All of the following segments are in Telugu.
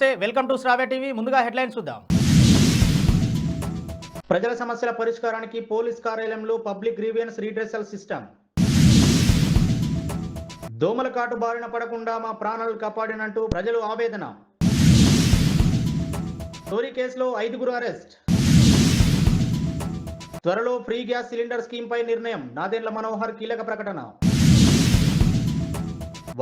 నమస్తే వెల్కమ్ టు శ్రావ్య టీవీ. ముందుగా హెడ్లైన్స్ చూద్దాం. ప్రజల సమస్యల పరిష్కారానికి పోలీస్ కార్యాలయంలో పబ్లిక్ గ్రీవియన్స్ రీడ్రెసల్ సిస్టమ్. దోమల కాటు బారిన పడకుండా మా ప్రాణాలు కాపాడినంటూ ప్రజలు ఆవేదన. చోరీ కేసులో ఐదుగురు అరెస్ట్. త్వరలో ఫ్రీ గ్యాస్ సిలిండర్ స్కీమ్ పై నిర్ణయం. నాదెండ్ల మనోహర్ కీలక ప్రకటన.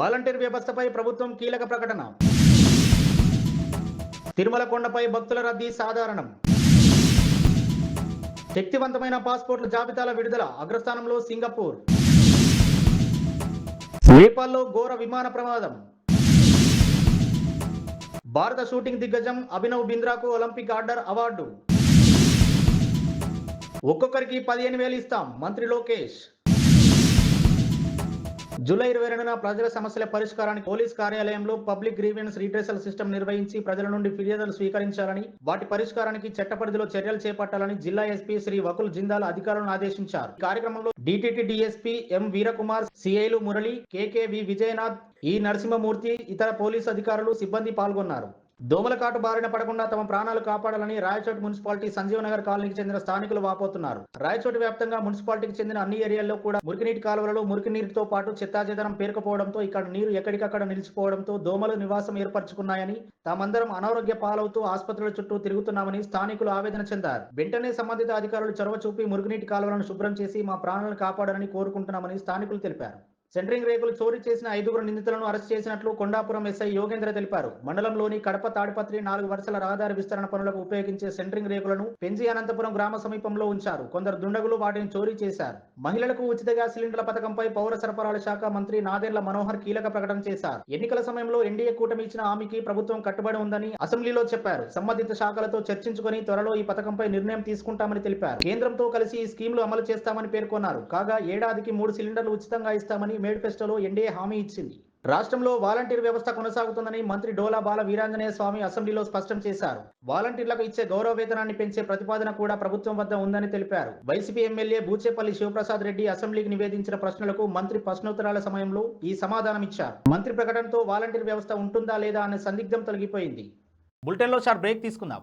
వాలంటీర్ వ్యవస్థపై ప్రభుత్వం కీలక ప్రకటన. తిరుమల కొండపై భక్తుల రద్దీ సాధారణం. శక్తివంతమైన పాస్పోర్ట్ల జాబితాల విడుదల అగ్రస్థానంలో సింగపూర్. నేపాల్లో ఘోర విమాన ప్రమాదం. భారత షూటింగ్ దిగ్గజం అభినవ్ బింద్రాకు ఒలింపిక్ ఆర్డర్ అవార్డు. ఒక్కొక్కరికి పదిహేను వేలు ఇస్తాం మంత్రి లోకేష్. జూలై ఇరవై రెండున ప్రజల సమస్యల పరిష్కారానికి పోలీస్ కార్యాలయంలో పబ్లిక్ గ్రీవెన్స్ రీట్రేసల్ సిస్టమ్ నిర్వహించి ప్రజల నుండి ఫిర్యాదులు స్వీకరించాలని వాటి పరిష్కారానికి చట్టపరిధిలో చర్యలు చేపట్టాలని జిల్లా ఎస్పీ శ్రీ వకుల్ జిందాల్ అధికారులను ఆదేశించారు. కార్యక్రమంలో డిటిటి డిఎస్పీ ఎం వీరకుమార్ సిఐలు మురళి కేకేవి విజయనాథ్ ఈ నరసింహమూర్తి ఇతర పోలీసు అధికారులు సిబ్బంది పాల్గొన్నారు. దోమల కాటు బారిన పడకుండా తమ ప్రాణాలు కాపాడాలని రాయచోటి మున్సిపాలిటీ సంజీవనగర్ కాలనీకి చెందిన స్థానికులు వాపోతున్నారు. రాయచోటి వ్యాప్తంగా మున్సిపాలిటీకి చెందిన అన్ని ఏరియాల్లో కూడా మురికినీటి కాలువలలో మురికి నీటితో పాటు చిత్తాచేతనం పేరుకుపోవడంతో ఇక్కడ నీరు ఎక్కడికక్కడ నిలిచిపోవడంతో దోమలు నివాసం ఏర్పరచుకున్నాయని తామందరం అనారోగ్య పాలవుతూ ఆసుపత్రుల చుట్టూ తిరుగుతున్నామని స్థానికులు ఆవేదన చెందారు. వెంటనే సంబంధిత అధికారులు చొరవ చూపి మురుగునీటి కాలువలను శుభ్రం చేసి మా ప్రాణాలను కాపాడాలని కోరుకుంటున్నామని స్థానికులు తెలిపారు. సెంట్రింగ్ రేకులు చోరీ చేసిన ఐదుగురు నిందితులను అరెస్ట్ చేసినట్లు కొండాపురం ఎస్ఐ యోగేంద్ర తెలిపారు. మండలంలోని కడప తాడిపత్రి నాలుగు వరుసల రహదారి విస్తరణ పనులకు ఉపయోగించే సెంట్రింగ్ రేకులను పెంచి అనంతపురం గ్రామ సమీపంలో ఉంచారు. కొందరు దుండగులు వాటిని చోరీ చేశారు. మహిళలకు ఉచిత గ్యాస్ సిలిండర్ల పథకంపై పౌర సరఫరాల శాఖ మంత్రి నాదెండ్ల మనోహర్ కీలక ప్రకటన చేశారు. ఎన్నికల సమయంలో ఎన్డీఏ కూటమి ఇచ్చిన హామీకి ప్రభుత్వం కట్టుబడి ఉందని అసెంబ్లీలో చెప్పారు. సంబంధిత శాఖలతో చర్చించుకొని త్వరలో ఈ పథకంపై నిర్ణయం తీసుకుంటామని తెలిపారు. కేంద్రంతో కలిసి ఈ స్కీమ్లు అమలు చేస్తామని పేర్కొన్నారు. కాగా ఏడాదికి మూడు సిలిండర్లు ఉచితంగా ఇస్తామని మేనిఫెస్టోలో ఎన్డీఏ హామీ ఇచ్చింది. రాష్ట్రంలో వాలంటీర్ వ్యవస్థ కొనసాగుతుందని మంత్రి డోలా బాల వీరాంజనేయ స్వామి అసెంబ్లీలో స్పష్టం చేశారు. వాలంటీర్లకు ఇచ్చే గౌరవ వేతనాన్ని పెంచే ప్రతిపాదన కూడా ప్రభుత్వం వద్ద ఉందని తెలిపారు. వైసీపీ ఎమ్మెల్యే బూచేపల్లి శివప్రసాద్ రెడ్డి అసెంబ్లీకి నివేదించిన ప్రశ్నలకు మంత్రి ప్రశ్నోత్తరాల సమయంలో ఈ సమాధానం ఇచ్చారు. మంత్రి ప్రకటనతో వాలంటీర్ వ్యవస్థ ఉంటుందా లేదా అనే సందిగ్ధం తొలగిపోయింది. బులెటిన్లో షార్ట్ బ్రేక్ తీసుకుందాం.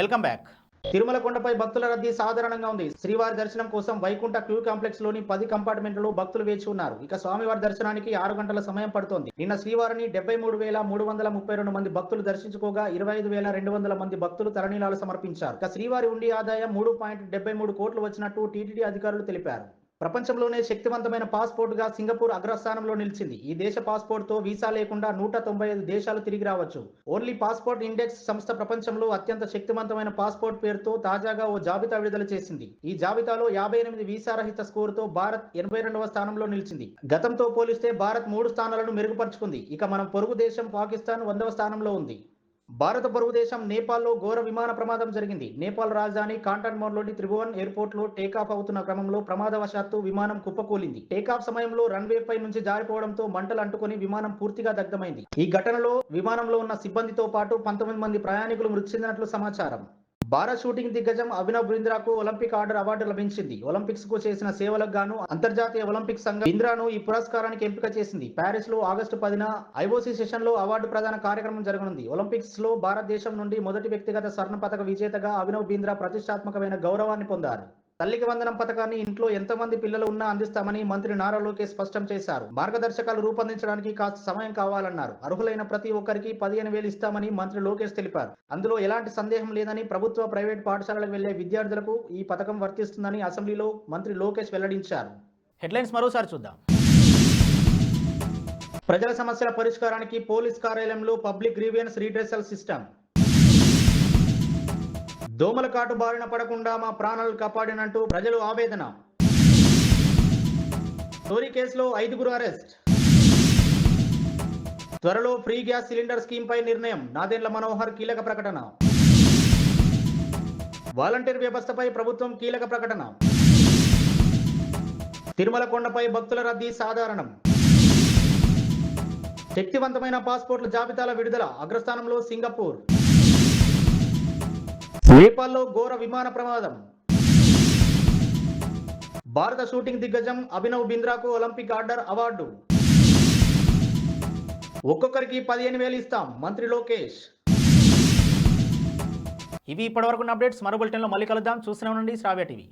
Welcome back. Tirumala కొండపై భక్తుల రద్దీ సాధారణంగా ఉంది. శ్రీవారి దర్శనం కోసం వైకుంఠ క్యూ కాంప్లెక్స్లోని పది కంపార్ట్మెంట్లలో భక్తులు వేచి ఉన్నారు. ఇక స్వామివారి దర్శనానికి ఆరు గంటల సమయం పడుతోంది. నిన్న శ్రీవారిని డెబ్బై మూడు వేల మూడు వందల ముప్పై రెండు మంది భక్తులు దర్శించుకోగా ఇరవై ఐదు వేల రెండు వందల మంది భక్తులు తరణీలాలు సమర్పించారు. ఇక శ్రీవారి ఉండి ఆదాయం మూడు పాయింట్ డెబ్బై మూడు కోట్లు వచ్చినట్టు టీటీడీ అధికారులు తెలిపారు. ప్రపంచంలోనే శక్తివంతమైన పాస్పోర్ట్గా సింగపూర్ అగ్రస్థానంలో నిలిచింది. ఈ దేశ పాస్పోర్ట్తో వీసా లేకుండా నూట తొంభై ఐదు దేశాలు తిరిగి రావచ్చు. ఓన్లీ పాస్పోర్ట్ ఇండెక్స్ సంస్థ ప్రపంచంలో అత్యంత శక్తివంతమైన పాస్పోర్ట్ పేరుతో తాజాగా ఓ జాబితా విడుదల చేసింది. ఈ జాబితాలో యాభై ఎనిమిది వీసా రహిత స్కోరుతో భారత్ ఎనభై రెండవ స్థానంలో నిలిచింది. గతంతో పోలిస్తే భారత్ మూడు స్థానాలను మెరుగుపరుచుకుంది. ఇక మనం పొరుగు దేశం పాకిస్తాన్ వందవ స్థానంలో ఉంది. భారత పొరుగు దేశం నేపాల్లో ఘోర విమాన ప్రమాదం జరిగింది. నేపాల్ రాజధాని కాంటన్మోర్లోని త్రిభువన్ ఎయిర్పోర్ట్లో టేకాఫ్ అవుతున్న క్రమంలో ప్రమాదవశాత్తు విమానం కుప్పకూలింది. టేకాఫ్ సమయంలో రన్వే పై నుంచి జారిపోవడంతో మంటలు అంటుకుని విమానం పూర్తిగా దగ్ధమైంది. ఈ ఘటనలో విమానంలో ఉన్న సిబ్బందితో పాటు పంతొమ్మిది మంది ప్రయాణికులు మృతి చెందినట్లు సమాచారం. భారత్ షూటింగ్ దిగ్గజం అభినవ్ బింద్రాకు ఒలింపిక్ ఆర్డర్ అవార్డు లభించింది. ఒలింపిక్స్కు చేసిన సేవలకు గాను అంతర్జాతీయ ఒలింపిక్ సంఘం బింద్రాను ఈ పురస్కారానికి ఎంపిక చేసింది. ప్యారిస్లో ఆగస్టు పదిన ఐఓసీ సెషన్లో అవార్డు ప్రదాన కార్యక్రమం జరగనుంది. ఒలింపిక్స్లో భారతదేశం నుండి మొదటి వ్యక్తిగత స్వర్ణ పథక విజేతగా అభినవ్ బింద్రా ప్రతిష్టాత్మకమైన గౌరవాన్ని పొందారు. తల్లికి వందనం పథకాన్ని ఇంట్లో ఎంతమంది పిల్లలు ఉన్నా అందిస్తామని మంత్రి నారా లోకేష్ స్పష్టం చేశారు. మార్గదర్శకాలు రూపొందించడానికి కాస్త సమయం కావాలన్నారు. అర్హులైన ప్రతి ఒక్కరికి పదిహేను వేలు ఇస్తామని మంత్రి లోకేష్ తెలిపారు. అందులో ఎలాంటి సందేహం లేదని ప్రభుత్వ ప్రైవేట్ పాఠశాలలకు వెళ్ళే విద్యార్థులకు ఈ పథకం వర్తిస్తుందని అసెంబ్లీలో మంత్రి లోకేష్ వెల్లడించారు. హెడ్లైన్స్ మరోసారి చూద్దాం. ప్రజల సమస్యల పరిష్కారానికి పోలీస్ కార్యాలయంలో పబ్లిక్ గ్రీవియన్స్ రీడ్రెసల్ సిస్టమ్. దోమల కాటు బారిన పడకుండా మా ప్రాణాలు కాపాడినంటూ ప్రజలు ఆవేదన. చోరీ కేసులో ఐదుగురు అరెస్ట్. త్వరలో ఫ్రీ గ్యాస్ సిలిండర్ స్కీమ్ పై నిర్ణయం. నాదెండ్ల మనోహర్ కీలక ప్రకటన. వాలంటీర్ వ్యవస్థపై ప్రభుత్వం కీలక ప్రకటన. తిరుమల కొండపై భక్తుల రద్దీ సాధారణం. శక్తివంతమైన పాస్పోర్ట్ల జాబితాల విడుదల. అగ్రస్థానంలో సింగపూర్. నేపాల్లో ఘోర విమాన ప్రమాదం. భారత షూటింగ్ దిగ్గజం అభినవ్ బింద్రాకు ఒలింపిక్ ఆర్డర్ అవార్డు. ఒక్కొక్కరికి పదిహేను వేలు ఇస్తాం మంత్రి లోకేష్. ఇవి ఇప్పటివరకు అప్డేట్స్. మరో బులెటిన్లో మళ్ళీ కలుద్దాం. చూస్తూనే ఉండండి శ్రావ్య టీవీ.